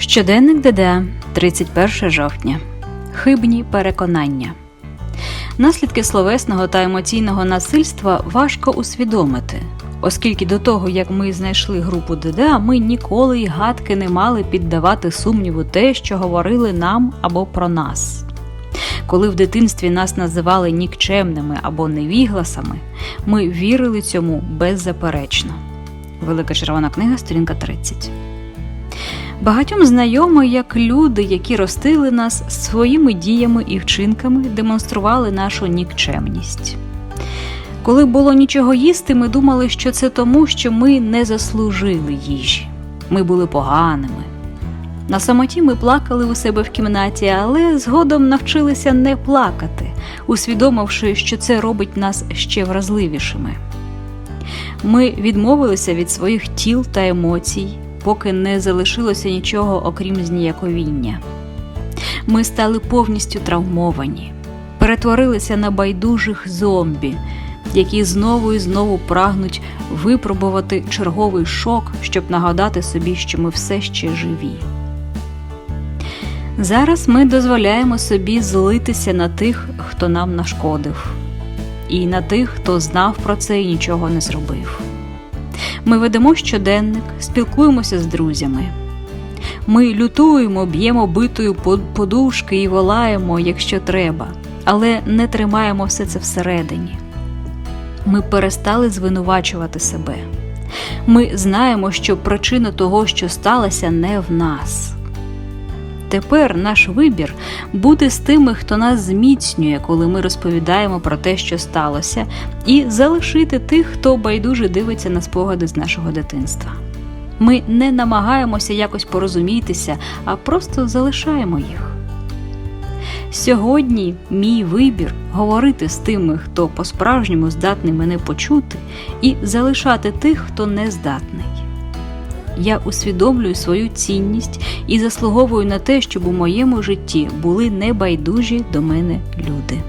Щоденник ДД, 31 жовтня. Хибні переконання. Наслідки словесного та емоційного насильства важко усвідомити, оскільки до того, як ми знайшли групу ДДА, ми ніколи й гадки не мали піддавати сумніву те, що говорили нам або про нас. Коли в дитинстві нас називали нікчемними або невігласами, ми вірили цьому беззаперечно. Велика червона книга, сторінка 30. Багатьом знайомо, як люди, які ростили нас своїми діями і вчинками, демонстрували нашу нікчемність. Коли було нічого їсти, ми думали, що це тому, що ми не заслужили їжі. Ми були поганими. На самоті ми плакали у себе в кімнаті, але згодом навчилися не плакати, усвідомивши, що це робить нас ще вразливішими. Ми відмовилися від своїх тіл та емоцій, поки не залишилося нічого окрім зніяковіння. Ми стали повністю травмовані, перетворилися на байдужих зомбі, які знову і знову прагнуть випробувати черговий шок, щоб нагадати собі, що ми все ще живі. Зараз ми дозволяємо собі злитися на тих, хто нам нашкодив, і на тих, хто знав про це і нічого не зробив. Ми ведемо щоденник, спілкуємося з друзями. Ми лютуємо, б'ємо битою подушки і волаємо, якщо треба, але не тримаємо все це всередині. Ми перестали звинувачувати себе. Ми знаємо, що причина того, що сталося, не в нас. Тепер наш вибір бути з тими, хто нас зміцнює, коли ми розповідаємо про те, що сталося, і залишити тих, хто байдуже дивиться на спогади з нашого дитинства. Ми не намагаємося якось порозумітися, а просто залишаємо їх. Сьогодні мій вибір говорити з тими, хто по-справжньому здатний мене почути, і залишати тих, хто не здатний. Я усвідомлюю свою цінність і заслуговую на те, щоб у моєму житті були небайдужі до мене люди.